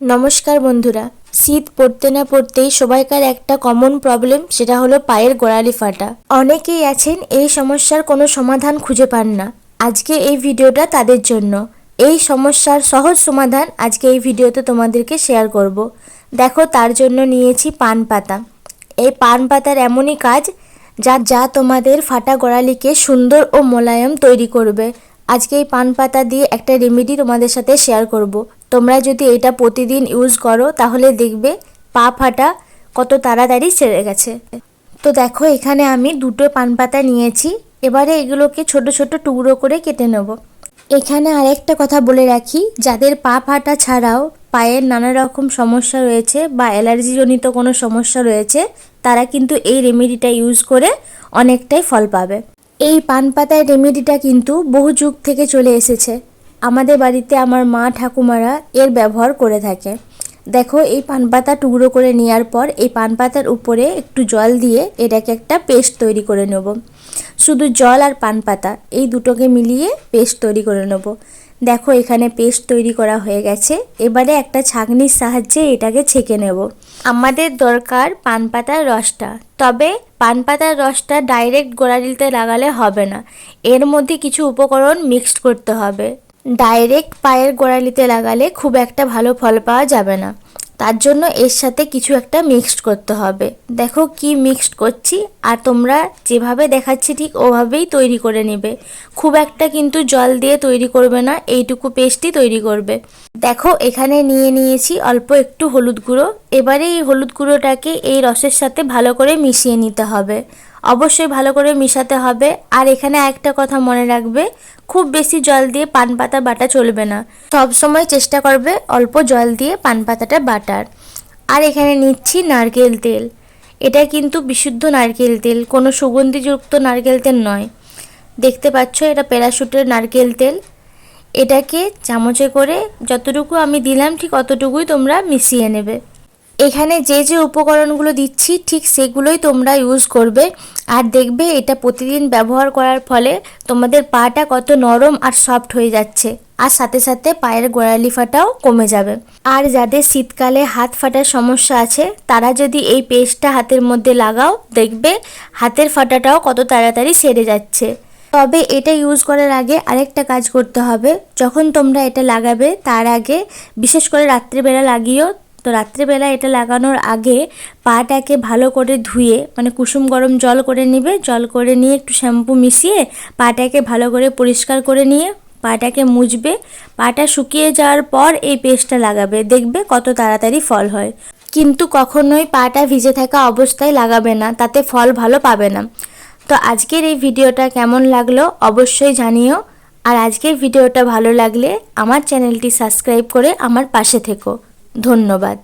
নমস্কার বন্ধুরা। শীত পড়তে না পড়তেই সবাইকার একটা কমন প্রবলেম সেটা হলো পায়ের গোড়ালি ফাটা। অনেকেই আছেন এই সমস্যার কোনো সমাধান খুঁজে পান না। আজকে এই ভিডিওটা তাদের জন্য। এই সমস্যার সহজ সমাধান আজকে এই ভিডিওতে তোমাদেরকে শেয়ার করব। দেখো, তার জন্য নিয়েছি পান পাতা। এই পান পাতার এমনই কাজ, যা যা তোমাদের ফাটা গোড়ালিকে সুন্দর ও মোলায়েম তৈরি করবে। আজকে এই পান পাতা দিয়ে একটা রেমেডি তোমাদের সাথে শেয়ার করব। তোমরা যদি এটা প্রতিদিন ইউজ করো, তাহলে দেখবে পা ফাটা কত তাড়াতাড়ি সেরে গেছে। তো দেখো, এখানে আমি দুটো পান পাতা নিয়েছি। এবারে এগুলোকে ছোট ছোট টুকরো করে কেটে নেব। এখানে আরেকটা কথা বলে রাখি, যাদের পা ফাটা ছাড়াও পায়ের নানা রকম সমস্যা রয়েছে বা অ্যালার্জিজনিত কোনো সমস্যা রয়েছে, তারা কিন্তু এই রেমেডিটা ইউজ করে অনেকটাই ফল পাবে। এই পান পাতার রেমেডিটা কিন্তু বহু যুগ থেকে চলে এসেছে। আমাদের বাড়িতে আমার মা ঠাকুমারা এর ব্যবহার করে থাকে। দেখো, এই পান পাতা টুকরো করে নেওয়ার পর এই পান পাতার উপরে একটু জল দিয়ে এটাকে একটা পেস্ট তৈরি করে নেব। শুধু জল আর পান পাতা এই দুটোকে মিলিয়ে পেস্ট তৈরি করে নেব। দেখো, এখানে পেস্ট তৈরি করা হয়ে গেছে। এবারে একটা ছাঁকনির সাহায্যে এটাকে ছেঁকে নেব। আমাদের দরকার পান পাতার রসটা। তবে পান পাতার রসটা ডাইরেক্ট গোড়ালিতে লাগালে হবে না। এর মধ্যে কিছু উপকরণ মিক্সড করতে হবে। ডাইরেক্ট পায়ের গোড়ালিতে লাগালে খুব একটা ভালো ফল পাওয়া যাবে না। তার জন্য এর সাথে কিছু একটা মিক্সড করতে হবে। দেখো কি মিক্সড করছি, আর তোমরা যেভাবে দেখাচ্ছি ঠিক ওভাবেই তৈরি করে নেবে। খুব একটা কিন্তু জল দিয়ে তৈরি করবে না, এইটুকু পেস্টই তৈরি করবে। দেখো এখানে নিয়ে নিয়েছি অল্প একটু হলুদ গুঁড়ো। এবারে এই হলুদ গুঁড়োটাকে এই রসের সাথে ভালো করে মিশিয়ে নিতে হবে। অবশ্যই ভালো করে মিশাতে হবে। আর এখানে একটা কথা মনে রাখবে, খুব বেশি জল দিয়ে পান পাতা বাটা চলবে না। সব সময় চেষ্টা করবে অল্প জল দিয়ে পান পাতাটা বাটার। আর এখানে নিচ্ছি নারকেল তেল। এটা কিন্তু বিশুদ্ধ নারকেল তেল, কোনো সুগন্ধিযুক্ত নারকেল তেল নয়। দেখতে পাচ্ছ, এটা প্যারাশুটের নারকেল তেল। এটাকে চামচে করে যতটুকু আমি দিলাম, ঠিক অতটুকুই তোমরা মিশিয়ে নেবে। এখানে যে যে উপকরণগুলো দিচ্ছি, ঠিক সেগুলোই তোমরা ইউজ করবে। আর দেখবে এটা প্রতিদিন ব্যবহার করার ফলে তোমাদের পাটা কত নরম আর সফট হয়ে যাচ্ছে। আর সাথে সাথে পায়ের গোড়ালি ফাটাও কমে যাবে। আর যাদের শীতকালে হাত ফাটার সমস্যা আছে, তারা যদি এই পেস্টটা হাতের মধ্যে লাগাও, দেখবে হাতের ফাটাটাও কত তাড়াতাড়ি সেরে যাচ্ছে। তবে এটা ইউজ করার আগে আরেকটা কাজ করতে হবে। যখন তোমরা এটা লাগাবে, তার আগে বিশেষ করে রাত্রিবেলা লাগিয়েও তো রাত্রিবেলা এটা লাগানোর আগে পাটাকে ভালো করে ধুয়ে মানে কুসুম গরম জল করে নিবে, জল করে নিয়ে একটু শ্যাম্পু মিশিয়ে পাটাকে ভালো করে পরিষ্কার করে নিয়ে পাটাকে মুছবে। পাটা শুকিয়ে যাওয়ার পর এই পেস্টটা লাগাবে, দেখবে কত তাড়াতাড়ি ফল হয়। কিন্তু কখনোই পাটা ভিজে থাকা অবস্থায় লাগাবে না, তাতে ফল ভালো পাবে না। তো আজকের এই ভিডিওটা কেমন লাগল অবশ্যই জানিও। আর আজকের ভিডিওটা ভালো লাগলে আমার চ্যানেলটি সাবস্ক্রাইব করে আমার পাশে থেকো। ধন্যবাদ।